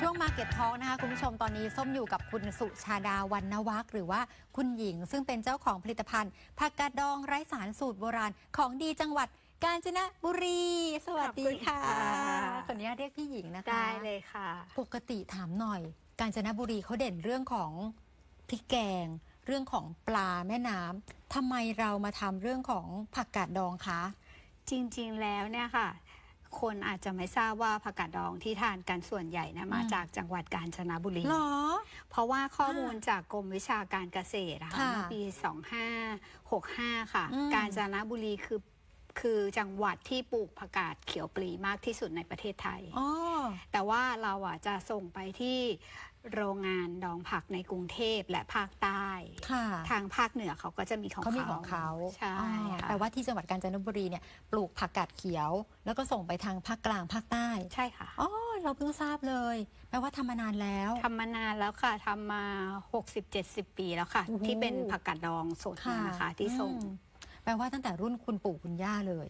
ช่วง Market Talk นะคะคุณผู้ชมตอนนี้ส้มอยู่กับคุณสุชาดาวันนวักหรือว่าคุณหญิงซึ่งเป็นเจ้าของผลิตภัณฑ์ผักกาดดองไร้สารสูตรโบราณของดีจังหวัดกาญจนบุรี สวัสดีค่ะขอบคุณค่ะ ขออนุญาตเรียกพี่หญิงนะคะ ได้เลยค่ะ ปกติถามหน่อย กาญจนบุรีเขาเด่นเรื่องของพริกแกง เรื่องของปลาแม่น้ำทำไมเรามาทำเรื่องของผักกาดดองคะ จริงๆ แล้วเนี่ยค่ะ คนอาจจะไม่ทราบว่าผักกาดดองที่ทานกันส่วนใหญ่นะมาอืมจากจังหวัดกาญจนบุรี หรอ เพราะว่าข้อมูลจากกรมวิชาการเกษตรอะค่ะค่ะเมื่อปี 2565 ค่ะ อืม กาญจนบุรีคือคือจังหวัดที่ปลูกผักกาดเขียวปลีมากที่สุดในประเทศไทย อ๋อ แต่ว่าเราอะจะส่งไปที่ โรงงานดองผักในกรุงเทพและภาคใต้ ค่ะทางภาคเหนือเขาก็จะมีของเขามีของเขาใช่อ๋อค่ะแปลว่าที่จังหวัดกาญจนบุรีเนี่ยปลูกผักกาดเขียว แล้วก็ส่งไปทางภาคกลางภาคใต้ใช่ค่ะอ๋อเราเพิ่งทราบเลย แปลว่าทำมานานแล้วทำมานานแล้วค่ะทำมา 60-70 ปีแล้วค่ะโอ้โหที่เป็นผักกาดดองสดนะคะที่ส่งอืมแปลว่าตั้งแต่รุ่นคุณปู่คุณย่าเลย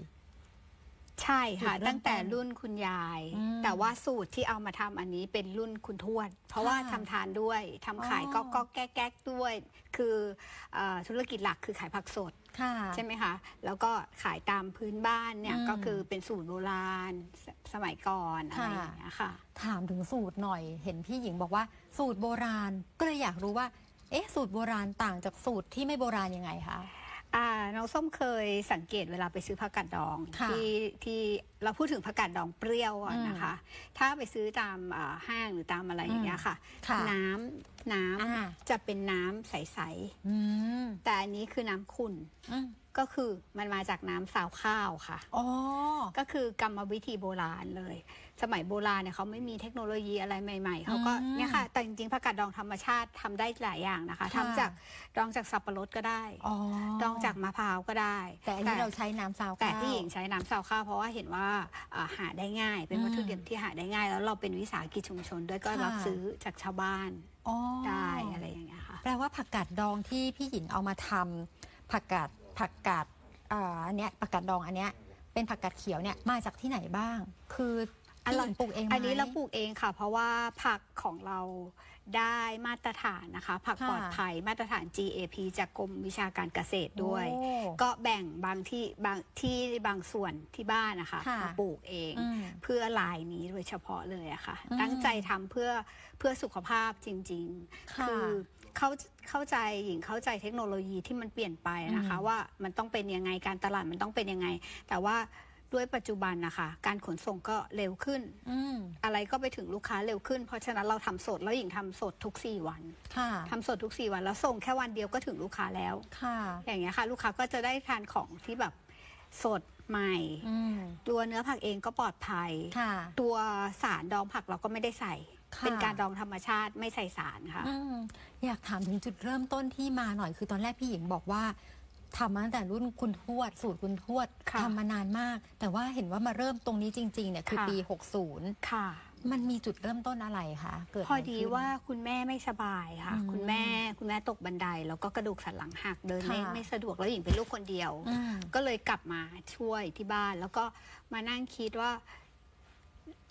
ใช่ค่ะ จุดเริ่มต้นตั้งแต่รุ่นคุณยาย อืมแต่ว่าสูตรที่เอามาทำอันนี้เป็นรุ่นคุณทวด เพราะว่าค่ะทำทานด้วยทำขายอ๋อ ก็ก็แก๊กแก๊กด้วย คือเออธุรกิจหลักคือขายผักสด ค่ะ ใช่ไหมคะ แล้วก็ขายตามพื้นบ้านเนี่ยอืมก็คือเป็นสูตรโบราณสสมัยก่อนอะไรอย่างเงี้ยค่ะ ถามถึงสูตรหน่อย เห็นพี่หญิงบอกว่าสูตรโบราณก็เลยอยากรู้ว่า เอ๊ะสูตรโบราณต่างจากสูตรที่ไม่โบราณยังไงคะ อ่าน้องส้มเคยสังเกตเวลาไปซื้อผักกาดดอง ค่ะ ที่ที่เราพูดถึงผักกาดดองเปรี้ยวอะอืมนะคะ ถ้าไปซื้อตามอ่าห้างหรือตามอะไรอย่างเงี้ยค่ะ ค่ะ น้ำน้ำอ่าจะเป็นน้ำใส อืมๆ แต่อันนี้คือน้ำขุ่นอืมก็คือมันมาจากน้ำสาวข้าวค่ะ อ๋อ ก็คือกรรมวิธีโบราณเลย สมัยโบราณเนี่ยเขาไม่มีเทคโนโลยีอะไรใหม่ ๆ เขาก็อืมเนี่ยค่ะ แต่จริงๆผักกาดดองธรรมชาติทำได้หลายอย่างนะคะค่ะทำจากดองจากสับปะรดก็ได้ อ๋อดองจากมะพร้าวก็ได้ แต่อันนี้เราใช้น้ำซาวแต่ข้าว ที่หญิงใช้น้ำซาวข้าวเพราะว่าเห็นว่าอ่าหาได้ง่าย เป็นอืมวัตถุดิบที่หาได้ง่าย แล้วเราเป็นวิสาหกิจชุมชนด้วยก็ค่ะรับซื้อจากชาวบ้านอ๋อได้อะไรอย่างเงี้ยค่ะแปลว่าผักกาดดองที่พี่หญิงเอามาทำผักกาดผักกาดอ่าอันเนี้ยผักกาดดองอันเนี้ยเป็นผักกาดเขียวเนี่ยมาจากที่ไหนบ้าง คือ พี่หญิงปลูกเองไหมอันนี้เราปลูกเองค่ะ เพราะว่าผักของเราได้มาตรฐานนะคะ ผักค่ะปลอดภัยมาตรฐาน GAP จากกรมวิชาการเกษตรด้วย โอ้ก็แบ่งบางที่บางที่บางส่วนที่บ้านนะคะค่ะ มาปลูกเอง อืม เพื่อลายนี้โดยเฉพาะเลยอะค่ะ อืมตั้งใจทำเพื่อเพื่อสุขภาพจริงๆค่ะคือเข้าเข้าใจหญิงเข้าใจเทคโนโลยีที่มันเปลี่ยนไปนะคะ อืม ว่ามันต้องเป็นยังไงการตลาดมันต้องเป็นยังไง แต่ว่า ด้วยปัจจุบันนะคะ การขนส่งก็เร็วขึ้น อืม อะไรก็ไปถึงลูกค้าเร็วขึ้น เพราะฉะนั้นเราทำสดแล้วหญิงทำสดทุก 4 วันค่ะ ทำสดทุก 4 วัน แล้วส่งแค่วันเดียวก็ถึงลูกค้าแล้ว ค่ะ อย่างเงี้ยค่ะ ลูกค้าก็จะได้ทานของที่แบบสดใหม่ อืม ตัวเนื้อผักเองก็ปลอดภัย ค่ะ ตัวสารดองผักเราก็ไม่ได้ใส่ ค่ะ เป็นการดองธรรมชาติไม่ใส่สารค่ะ อืม อยากถามถึงจุดเริ่มต้นที่มาหน่อยคือตอนแรกพี่หญิงบอกว่า ทำมาตั้งแต่รุ่นคุณทวด สูตรคุณทวดค่ะทำมานานมาก แต่ว่าเห็นว่ามาเริ่มตรงนี้จริงๆเนี่ยคือค่ะ ปี60ค่ะมันมีจุดเริ่มต้นอะไรคะเกิดพออะไรดีขึ้น ว่าคุณแม่ไม่สบายค่ะ อืมคุณแม่คุณแม่ตกบันได แล้วก็กระดูกสันหลังหักเดินไม่ค่ะ ไม่สะดวกแล้วหญิงเป็นลูกคนเดียว อืม ก็เลยกลับมาช่วยที่บ้าน แล้วก็มานั่งคิดว่า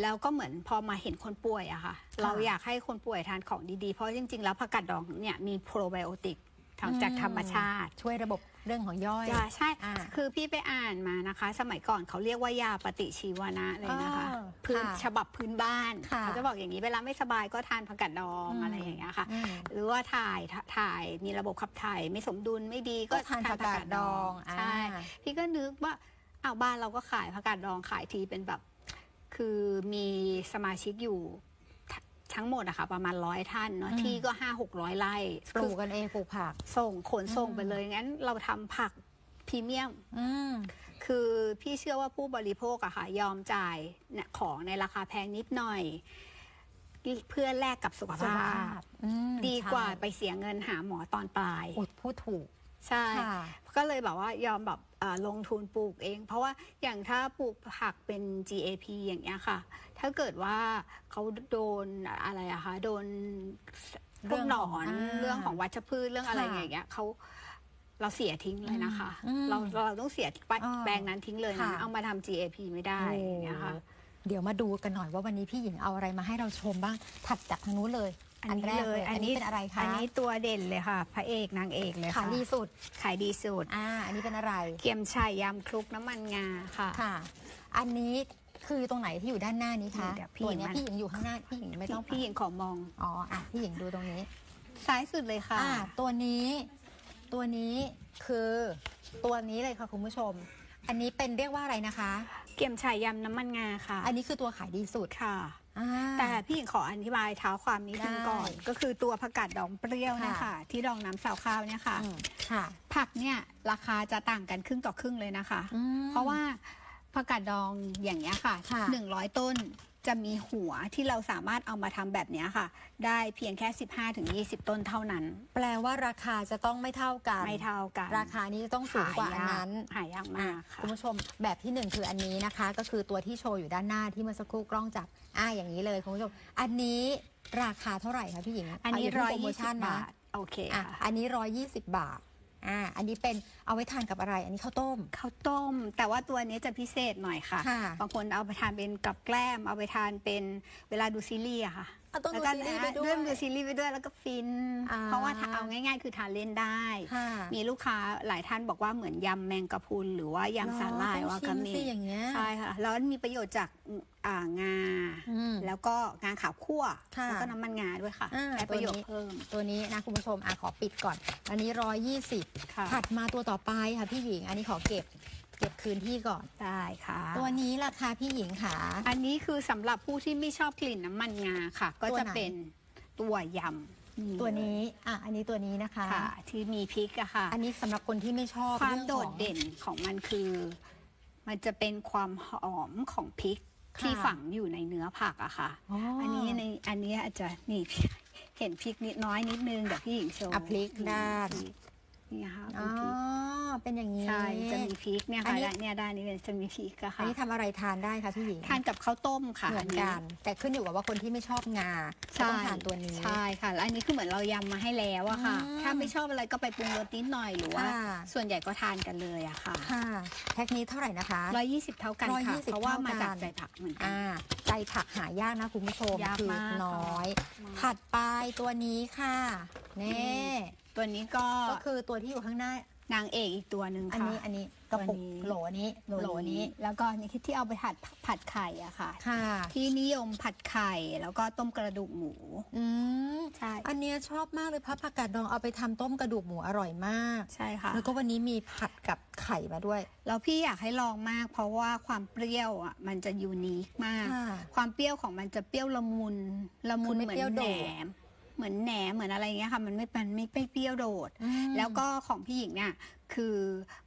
แล้วก็เหมือนพอมาเห็นคนป่วยอะค่ะ เราอยากให้คนป่วยทานของดีๆ เพราะจริงๆ แล้วผักกาดดองเนี่ยมีโปรไบโอติก ทางจากธรรมชาติ ช่วยระบบเรื่องของย่อยจ้ะใช่ อ่าคือพี่ไปอ่านมานะคะ สมัยก่อนเขาเรียกว่ายาปฏิชีวนะเลยนะคะอ่าพื้นค่ะฉบับพื้นบ้านค่ะเขาจะบอกอย่างนี้เวลาไม่สบายก็ทานผักกาดดองอืม อะไรอย่างเงี้ยค่ะ อืมหรือว่าถ่ายถถ่ายมีระบบขับถ่ายไม่สมดุลไม่ดีก็ก็ทานผักกาดดองใช่อ่า พี่ก็นึกว่าอ้าวบ้านเราก็ขายผักกาดดองขายทีเป็นแบบ คือมีสมาชิกอยู่ ททั้งหมดอะค่ะประมาณร้อยท่านเนาะอืมที่ก็ห้าหกร้อยไร่ปลูกกันเองปลูกผัก ส่งขนส่งอืมไปเลยงั้นเราทำผักพรีเมียมอืมคือพี่เชื่อว่าผู้บริโภคอะค่ะยอมจ่ายเนี่ยของในราคาแพงนิดหน่อย เพื่อแลกกับสุขสุขภาภาพพอืมดีกว่าใช่ไปเสียเงินหาหมอตอนปลายอุดพูดถูก ใช่ ค่ะ ก็เลยแบบว่ายอมแบบเอ่อลงทุนปลูกเอง เพราะว่าอย่างถ้าปลูกผักเป็น GAP อย่างเงี้ยค่ะ ถ้าเกิดว่าเขาโดนอะไรอะคะโดนพวกหนอนเรื่องของอ่าเรื่องของวัชพืชเรื่องอะไรค่ะอย่างเงี้ยเขาเราเสียทิ้งเลยนะคะ อืมเราเราต้องเสียแปอ่าแปลงนั้นทิ้งเลยนะค่ะ เอามาทำ GAP ไม่ได้อย่างเงี้ยค่ะโเดี๋ยวมาดูกันหน่อยว่าวันนี้พี่หญิงเอาอะไรมาให้เราชมบ้างถัดจากทางนู้นเลย อันนี้แรกเลย อันนี้เป็นอะไรคะ อันนี้ตัวเด่นเลยค่ะ พระเอกนางเอกเลยขาค่ะยดีสุด ขายดีสุด อ่า อันนี้เป็นอะไร เกี๊ยมฉ่ายยำคลุกน้ำมันงาค่ะ ค่ะ อันนี้คือตรงไหนที่อยู่ด้านหน้านี้คะเดี๋ยวพี่ตัวหญิงเนี้ยมาพี่หญิงอยู่ข้างหน้า พี่หญิงไม่ต้องพี่หญิงขอมอง อ๋อ อะ พี่หญิงดูตรงนี้ ซ้ายสุดเลยค่ะ อ่า ตัวนี้ ตัวนี้คือตัวนี้เลยค่ะคุณผู้ชม อันนี้เป็นเรียกว่าอะไรนะคะ เกี๊ยมฉ่ายยำน้ำมันงาค่ะ อันนี้คือตัวขายดีสุดค่ะอ่า แต่พี่หญิงขออธิบายเท้าความนิดนึงก่อนได้ก็คือตัวผักกาดดองเปรี้ยวเนะค่ะค่ะที่ดองน้ำสาวข้าวเนี่ยค่ะอืมค่ะผักเนี่ยราคาจะต่างกันครึ่งต่อครึ่งเลยนะคะอืมเพราะว่าผักกาดดองอย่างเงี้ยค่ะค่ะหนึ่งร้อยต้น จะมีหัวที่เราสามารถเอามาทำแบบเนี้ยค่ะ ได้เพียงแค่ 15-20 ต้นเท่านั้น แปลว่าราคาจะต้องไม่เท่ากัน ไม่เท่ากันราคานี้จะต้องสูงกว่าอันนั้นหายากมากค่ะ คุณผู้ชมแบบที่หนึ่งคืออันนี้นะคะ ก็คือตัวที่โชว์อยู่ด้านหน้าที่เมื่อสักครู่กล้องจับอ่าอย่างนี้เลยคุณผู้ชม อันนี้ราคาเท่าไหร่คะพี่หญิงอันนี้เาที่ร้อยโปรโมยี่สิชั่บนนะ บาท โอเคอะค่ะ อันนี้ร้อยยี่สิบบาท อ่า อันนี้เป็นเอาไว้ทานกับอะไร อันนี้ข้าวต้ม ข้าวต้ม แต่ว่าตัวนี้จะพิเศษหน่อยค่ะ ค่ะบางคนเอาไปทานเป็นกับแกล้ม เอาไปทานเป็นเวลาดูซีรีส์อะค่ะเอาต้องดูแล้วก็ซีรีส์ไปด้วยเริ่มดูซีรีส์ไปด้วยแล้วก็ฟิน อ่าเพราะว่าถ้าเอาง่าย ๆ คือทานเล่นได้ ค่ะ มีลูกค้าหลายท่านบอกว่าเหมือนยำแมงกะพรุนหรือว่ายำสาหร่ายต้องวาชิกามเมสิอย่างเงี้ย ใช่ค่ะ แล้วมีประโยชน์จากอ่างา อืมแล้วก็งาขาวคั่ว ค่ะแล้วก็น้ำมันงาด้วยค่ะอ่า ได้ประโยชตัวนี้น์เพิ่ม ตัวนี้นะคุณผู้ชมอะขอปิดก่อน อันนี้ร้อยยี่สิบค่ะ ถัดมาตัวต่อไปค่ะพี่หญิง อันนี้ขอเก็บเก็บคืนที่ก่อน ได้ค่ะ ตัวนี้ราคาพี่หญิงค่ะ อันนี้คือสำหรับผู้ที่ไม่ชอบกลิ่นน้ำมันงาค่ะ ก็ตัวจะไหนเป็นตัวยำตัวนี้อะอันนี้ตัวนี้นะคะค่ะ ที่มีพริกอะค่ะ อันนี้สำหรับคนที่ไม่ชอบความรื่องโดขดองเด่นของมันคือ มันจะเป็นความหอมของพริกค่ะที่ฝังอยู่ในเนื้อผักอะค่ะอ๋ออัอันนี้ในอันนี้อาจจะนี่เห็นพริกนิดน้อยนิดนึงเดี๋ยวพี่หญิงโชว์อะพริกด้านนี่ค่ะ เป็อ๋นอพริกเป็นอย่างนี้ ใช่จะมีพริกเนี่ยอันค่ะนี้ ด้านเนี่ยด้านนี้จะมีพริกอะอันค่ะนี้ทำอะไรทานได้คะพี่หญิงทานกับข้าวต้มค่ะเหมือนกัน แต่ขึ้นอยู่กับว่าคนที่ไม่ชอบงาก็ใช่ต้องทานตัวนี้ ใช่ค่ะแล้วอันนี้คือเหมือนเรายำมาให้แล้วอะค่ะ อืม ถ้าไม่ชอบอะไรก็ไปปรุงรสนิดหน่อยหรือว่า ค่ะส่วนใหญ่ก็ทานกันเลยอะค่ะค่ะแพ็คนี้เท่าไหร่นะคะ ร้อยยี่สิบเท่ากันค่ะ120เพราะว่ามาจากเท่ากันใจผักเหมือนกัน อ่าใจผักหายากนะคุณผู้ชมยากคือมากน้อย ค่ะ ถัดไปตัวนี้ค่ะนี่ตัวนี้ก็ ก็คือตัวที่อยู่ข้างหน้า นางเอกอีกตัวหนึ่งอันค่ะ นี้อันนี้กระปุกตัวนี้ โหลนี้โหลนี้แล้วก็อันนี้ที่เอาไปผัดผัดไข่อะค่ะ ค่ะ ที่นิยมผัดไข่แล้วก็ต้มกระดูกหมู อืมใช่ อันเนี้ยชอบมากเลยพับผักกาดดองเอาไปทำต้มกระดูกหมูอร่อยมาก ใช่ค่ะ แล้วก็วันนี้มีผัดกับไข่มาด้วย แล้วพี่อยากให้ลองมาก เพราะว่าความเปรี้ยวอะมันจะยูนิคมาก ค่ะความเปรี้ยวของมันจะเปรี้ยวละมุนละมุนคือไม่เหมือเปรี้ยวนแหโดนด ม เหมือนแหนมเหมือนอะไรอย่างเงี้ยค่ะมันไม่มันไม่เปรี้ยวโดดอืมแล้วก็ของพี่หญิงเนี่ยคือ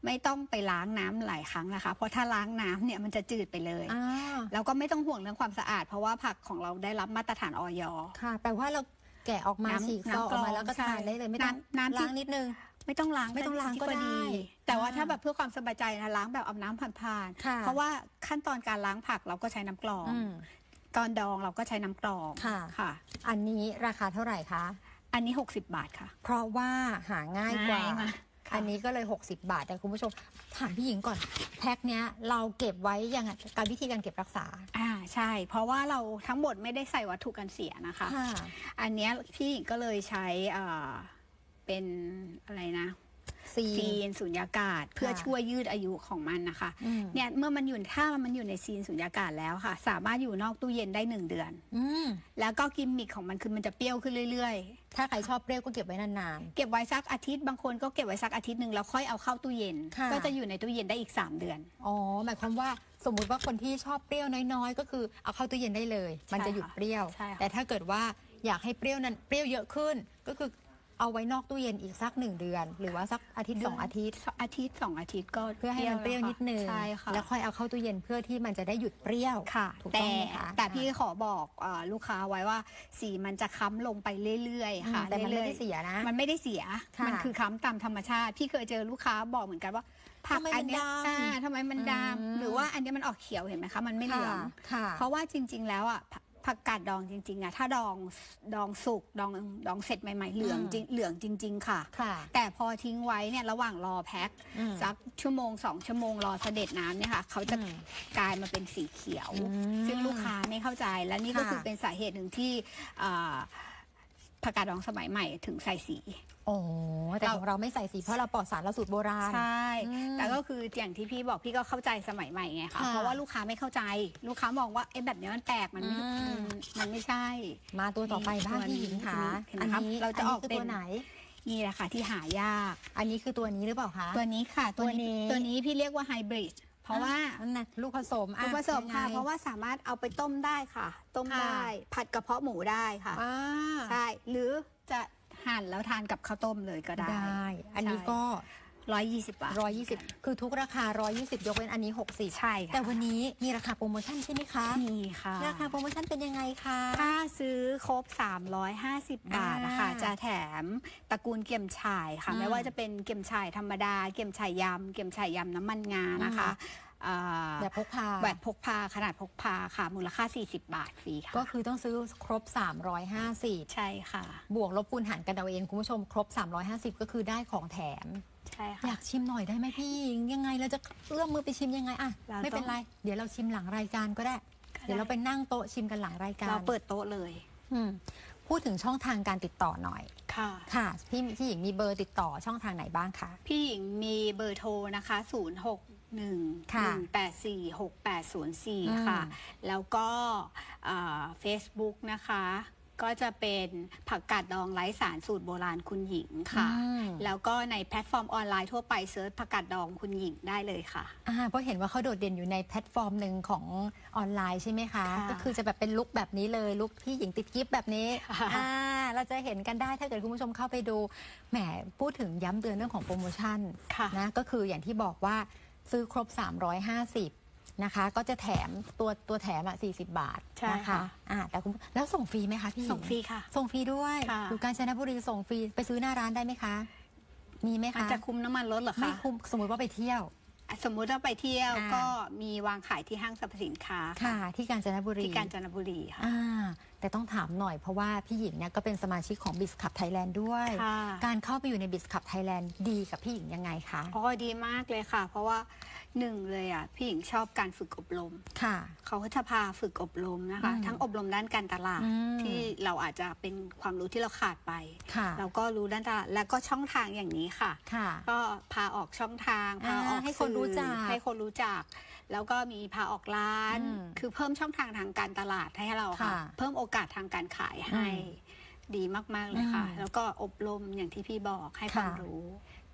ไม่ต้องไปล้างน้ำหลายครั้งนะคะ เพราะถ้าล้างน้ำเนี่ยมันจะจืดไปเลยอ่าแล้วก็ไม่ต้องห่วงเรื่องความสะอาด เพราะว่าผักของเราได้รับมาตรฐานออยค่ะแต่ว่าเราแกะออกมาน้ำฉีกซอกออกมาแล้วก็ใช่ทานได้เลยไม่ต้องน้ำน้ำที่ล้างนิดนึงไม่ต้องล้างไม่ต้องล้างก็พอได้ แต่ว่าอ่าถ้าแบบเพื่อความสบายใจนะล้างแบบเอาน้ำผ่านค่ะๆเพราะว่าขั้นตอนการล้างผักเราก็ใช้น้ำกรองอืม ตอนดองเราก็ใช้น้ำกรองค่ะ ค่ะ อันนี้ราคาเท่าไหร่คะ อันนี้ 60 บาทค่ะ เพราะว่าหาง่ายกว่า ง่ายมากค่ะอันนี้ก็เลย 60 บาทแต่คุณผู้ชม ถามพี่หญิงก่อน แพ็คเนี้ยเราเก็บไว้ยังไงการวิธีการเก็บรักษา อ่าใช่ เพราะว่าเราทั้งหมดไม่ได้ใส่วัตถุกันเสียนะคะค่ะอันเนี้ยพี่หญิงก็เลยใช้อ่าเป็นอะไรนะ ซีซีนสุญญากาศ เพื่อค่ะช่วยยืดอายุของมันนะคะอืม เนี่ยเมื่อมันอยู่ถ้ามันอยู่ในซีนสุญญากาศแล้วค่ะ สามารถอยู่นอกตู้เย็นได้หนึ่งเดือน อืมแล้วก็กิมมิคของมันคือมันจะเปรี้ยวขึ้นเรื่อยถ้าใครชอบเปรี้ยวก็เก็บไว้นาน ๆ เก็บไว้สักอาทิตย์บางคนก็เก็บไว้สักอาทิตย์หนึ่งแล้วค่อยเอาเข้าตู้เย็น ค่ะ ก็จะอยู่ในตู้เย็นได้อีก 3 เดือน ๆ อ๋อ หมายความว่าสมมุติว่าคนที่ชอบเปรี้ยวน้อยๆ ก็คือเอาเข้าตู้เย็นได้เลย มันจะหยุดเปรี้ยว ใช่ค่ะแต่ถ้าเกิดว่าอยากให้เปรี้ยวนั้นเปรี้ยวเยอะขึ้น ก็คือ เอาไว้นอกตู้เย็นอีกสักหนึ่งเดือน หรือว่าสักอาทิตย์สองอาทิตย์ อาทิตย์สองอาทิตย์ก็เพื่อให้มันเปรี้ยวนิดนึงใช่ค่ะแล้วค่อยเอาเข้าตู้เย็นเพื่อที่มันจะได้หยุดเปรี้ยวค่ะถูกต้แต่องไหมคะแต่พี่ขอบอกเอ่อลูกค้าไว้ว่าสีมันจะค้ำลงไปเรื่อยอืมๆค่ะแต่มันไม่รื่อได้ๆเสียนะ มันไม่ได้เสียค่ะมันคือค้ำตามธรรมชาติ พี่เคยเจอลูกค้าบอกเหมือนกันว่าผักทำไมมันอันเนี้ยดำอ่าทำไมมันดอืมำหรือว่าอันเนี้ยมันออกเขียวเห็นไหมคะ มันไม่เหลืองค่ะเพราะว่าจริง ๆ แล้วอะ ผักผักกาดดองจริงๆอะถ้าดองดองสุกดองดองเสร็จใหม่ๆเหลืองจริงเหลืองจริง ๆ ค่ะ ค่ะ แต่พอทิ้งไว้เนี่ยระหว่างรอแพ็คอืมสักชั่วโมงสองชั่วโมงรอเสด็จน้ำเนี่ยค่ะเขาจะอืมกลายมาเป็นสีเขียว อืมซึ่งลูกค้าไม่เข้าใจและนี่ก็ค่ะ คือเป็นสาเหตุหนึ่งที่อ่า ผักกาดดองสมัยใหม่ถึงใส่สี โอ้แต่เรา ของเราไม่ใส่สีเพราะเราปลอดสารเราสูตรโบราณ ใช่ อืมแต่ก็คืออย่างที่พี่บอกพี่ก็เข้าใจสมัยใหม่ไงคะค่ะเพราะว่าลูกค้าไม่เข้าใจ ลูกค้ามองว่าไอ้แบบเนี้ยมันแปลกมันไม่อืมมันมันไม่ใช่ มาตัวต่อไปบ้างตัวนี้พี่หญิงค่ะเห็นไหมครับนี้เราจะออกนนี้คืเป็น ตัวไหน นี่แหละค่ะที่หายาก อันนี้คือตัวนี้หรือเปล่าคะ ตัวนี้ค่ะตัวนี้ตัวนี้ ตัวนี้พี่เรียกว่าไฮบริด เพราะว่าอันนั้นลูกผสมอะลูกผสมค่ะ ยังไง เพราะว่าสามารถเอาไปต้มได้ค่ะ ต้มค่ะ ได้ ผัดกระเพาะหมูได้ค่ะอ่าใช่หรือจะหั่นแล้วทานกับข้าวต้มเลยก็ได้ ได้ อันนี้ใช่ก็ ร้อยยี่สิบบาท 120 คือทุกราคา 120 ยกเว้นอันนี้ 60 ใช่ค่ะ แต่วันนี้มีราคาโปรโมชั่นใช่ไหมคะมีค่ะ ราคาโปรโมชั่นเป็นยังไงคะ ถ้าซื้อครบ 350 บาทนะคะอ่าจะแถมตระกูลเกียมฉ่ายค่ะอืมไม่ว่าจะเป็นเกียมฉ่ายธรรมดา เกียมฉ่ายยำ เกียมฉ่ายยำน้ำมันงานะคะอ่าแบบพกพาแบบพกพาขนาดพกพาค่ะ มูลค่า 40 บาทฟรีค่ะ ก็คือต้องซื้อครบ 350 ใช่ค่ะ บวกลบคูณหารกันเอาเอง คุณผู้ชมครบ 350 ก็คือได้ของแถม ใช่อค่ะยากชิมหน่อยได้ไหมพี่หญิงยังไงเราจะเอื้อมมือไปชิมยังไงอะเราไม่เป็นต้องไร เดี๋ยวเราชิมหลังรายการก็ได้ ก็ได้ เดี๋ยวเราไปนั่งโต๊ะชิมกันหลังรายการเราเปิดโต๊ะเลยอืมพูดถึงช่องทางการติดต่อหน่อย ค่ะ ค่ะ พี่พี่หญิงมีเบอร์ติดต่อช่องทางไหนบ้างคะ พี่หญิงมีเบอร์โทรนะคะ 0 6 1 ค่ะ1 8 4 6 8 0อืม4ค่ะแล้วก็เฟซบุ๊กนะคะ ก็จะเป็นผักกาดดองไร้สารสูตรโบราณคุณหญิงค่ะ อืม แล้วก็ในแพลตฟอร์มออนไลน์ทั่วไปเซิร์ชผักกาดดองคุณหญิงได้เลยค่ะ อ่าเพราะเห็นว่าเขาโดดเด่นอยู่ในแพลตฟอร์มหนึ่งของออนไลน์ใช่ไหมคะ ค่ะก็คือจะแบบเป็นลุคแบบนี้เลยลุคพี่หญิงติดกิฟต์แบบนี้ค่ะ อ่าเราจะเห็นกันได้ถ้าเกิดคุณผู้ชมเข้าไปดูแหมพูดถึงย้ำเตือนเรื่องของโปรโมชั่นค่ะ นะก็คืออย่างที่บอกว่าซื้อครบ 350 นะคะ ก็จะแถมตัวตัวแถมอะ40 บาทใช่นะคะค่ะอ่าแต่คุณแล้วส่งฟรีไหมคะพี่หญิงส่งฟรีค่ะ ส่งฟรีด้วยค่ะ อยู่กาญจนบุรีส่งฟรีไปซื้อหน้าร้านได้ไหมคะ มีไหมมันคะจะคุ้มน้ำมันลดเหรอไม่คะคุ้มสมมติว่าไปเที่ยว อะสมมุติว่าไปเที่ยวอ่า ก็มีวางขายที่ห้างสรรพสินค้าค่ะ ที่กาญจนบุรีที่กาญจนบุรีค่ะ อ่า แต่ต้องถามหน่อยเพราะว่าพี่หญิงเนี่ยก็เป็นสมาชิกของบิสคับไทยแลนด์ด้วย ค่ะ การเข้าไปอยู่ในบิสคับไทยแลนด์ดีกับพี่หญิงยังไงคะ อ๋อดีมากเลยค่ะ เพราะว่าหนึ่งเลยอะพี่หญิงชอบการฝึกอบรม ค่ะ เขาก็จะพาฝึกอบรมนะคะ อืมทั้งอบรมด้านการตลาด อืม ที่เราอาจจะเป็นความรู้ที่เราขาดไป ค่ะเราก็รู้ด้านตลาดแล้วก็ช่องทางอย่างนี้ค่ะ ค่ะ ก็พาออกช่องทางพาออกอ่าให้คนรู้จักสื่อให้คนรู้จัก แล้วก็มีพาออกร้านอืมคือเพิ่มช่องทางทางการตลาดให้เราค่ะค่ะเพิ่มโอกาสทางการขายให้อืมดีมาก ๆ เลยค่ะอืมแล้วก็อบรมอย่างที่พี่บอกให้ค่ะความรู้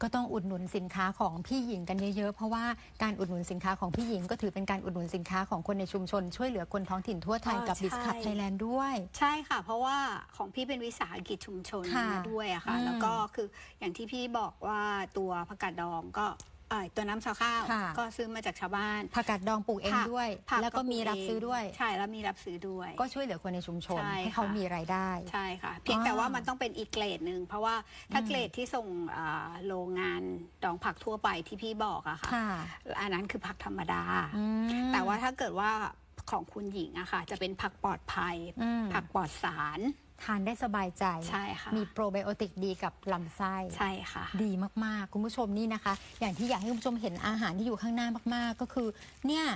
ก็ต้องอุดหนุนสินค้าของพี่หญิงกันเยอะๆ เพราะว่าการอุดหนุนสินค้าของพี่หญิง ก็ถือเป็นการอุดหนุนสินค้าของคนในชุมชน ช่วยเหลือคนท้องถิ่นทั่วไทยอ๋อกับใช่บิสคับไทยแลนด์ด้วย ใช่ค่ะ เพราะว่าของพี่เป็นวิสาหกิจชุมชนค่ะมาด้วยอะค่ะอืมแล้วก็คืออย่างที่พี่บอกว่าตัวผักกาดดองก็เอ่อตัวน้ำซาวข้าว ค่ะ ก็ซื้อมาจากชาวบ้าน ผักกาดดองปลูกเองผักด้วย ผัแล้วก็มีปลูรับเงซื้อด้วย ใช่แล้วมีรับซื้อด้วย ก็ช่วยเหลือคนในชุมชนใช่ให้เขาค่ะ มีรายได้ ใช่ค่ะ เพียงแต่ว่ามันต้องเป็นอีกเกรดหนึ่งเพราะว่าถ้าอืมเกรดที่ส่งอ่าโรงงานดองผักทั่วไปที่พี่บอกอะค่ะ ค่ะอันนั้นคือผักธรรมดา อืม แต่ว่าถ้าเกิดว่าของคุณหญิงอะค่ะ จะเป็นผักปลอดภัย อืม ผักปลอดสาร ทานได้สบายใจ ใช่ค่ะ มีโปรไบโอติกดีกับลำไส้ ใช่ค่ะ ดีมาก ๆ คุณผู้ชมนี่นะคะ อย่างที่อยากให้คุณผู้ชมเห็นอาหารที่อยู่ข้างหน้ามาก ๆ ก็คือเนี่ย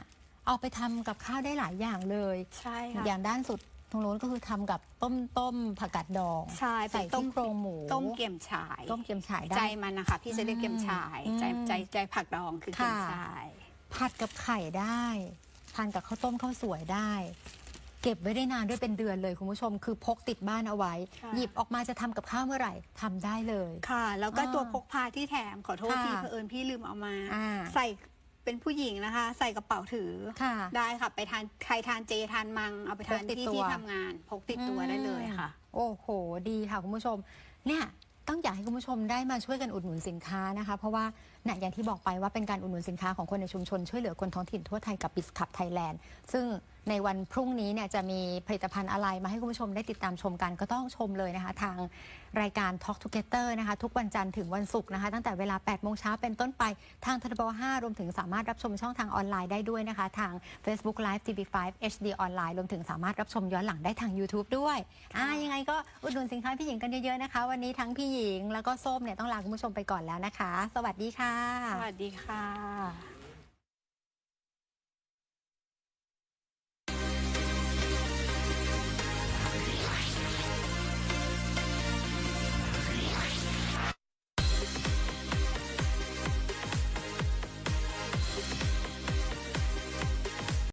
เอาไปทำกับข้าวได้หลายอย่างเลย ใช่ค่ะ อย่างด้านสุดตรงโน้นก็คือทำกับต้มต้มผักกาดดองใช่เป็นใส่ต้ที่มโครงหมูต้มเกี๊ยมฉายต้มเกี๊ยมฉายได้ใจมันนะคะ พี่จะเรียกเกี๊ยมฉาย อืมใจใจใจผักดองคือเกี๊ยมค่ะ ฉาย ผัดกับไข่ได้ ทานกับข้าวต้มข้าวสวยได้ เก็บไว้ได้นานด้วยเป็นเดือนเลยคุณผู้ชม คือพกติดบ้านเอาไว้ ค่ะ หยิบออกมาจะทำกับข้าวเมื่อไหร่ทำได้เลย ค่ะ แล้วก็อ่าตัวพกพาที่แถมขอโทษค่ะที่เผอิญพี่ลืมเอามา อ่า ใส่เป็นผู้หญิงนะคะ ใส่กระเป๋าถือ ค่ะ ได้ค่ะ ไปทานใครทานเจทานมัง เอาไปทานพกติดที่ตัว ที่ทำงาน พกติดตัวได้เลยค่ะ โอ้โห ดีค่ะคุณผู้ชม เนี่ยต้องอยากให้คุณผู้ชมได้มาช่วยกันอุดหนุนสินค้านะคะ เพราะว่าเนี่ยอย่างที่บอกไปว่าเป็นการอุดหนุนสินค้าของคนในชุมชนช่วยเหลือคนท้องถิ่นทั่วไทยกับบิสคับไทยแลนด์ซึ่ง ในวันพรุ่งนี้เนี่ยจะมีผลิตภัณฑ์อะไรมาให้คุณผู้ชมได้ติดตามชมกันก็ต้องชมเลยนะคะ ทางรายการ Talk Together นะคะ ทุกวันจันทร์ถึงวันศุกร์นะคะ ตั้งแต่เวลา 8 โมงเช้าเป็นต้นไปทางทบ5รวมถึงสามารถรับชมช่องทางออนไลน์ได้ด้วยนะคะ ทาง Facebook Live TV5 HD ออนไลน์รวมถึงสามารถรับชมย้อนหลังได้ทาง YouTube ด้วยอ่ายังไงก็อุดหนุนสินค้าพี่หญิงกันเยอะๆนะคะ วันนี้ทั้งพี่หญิงแล้วก็ส้มเนี่ยต้องลาคุณผู้ชมไปก่อนแล้วนะคะ สวัสดีค่ะ สวัสดีค่ะ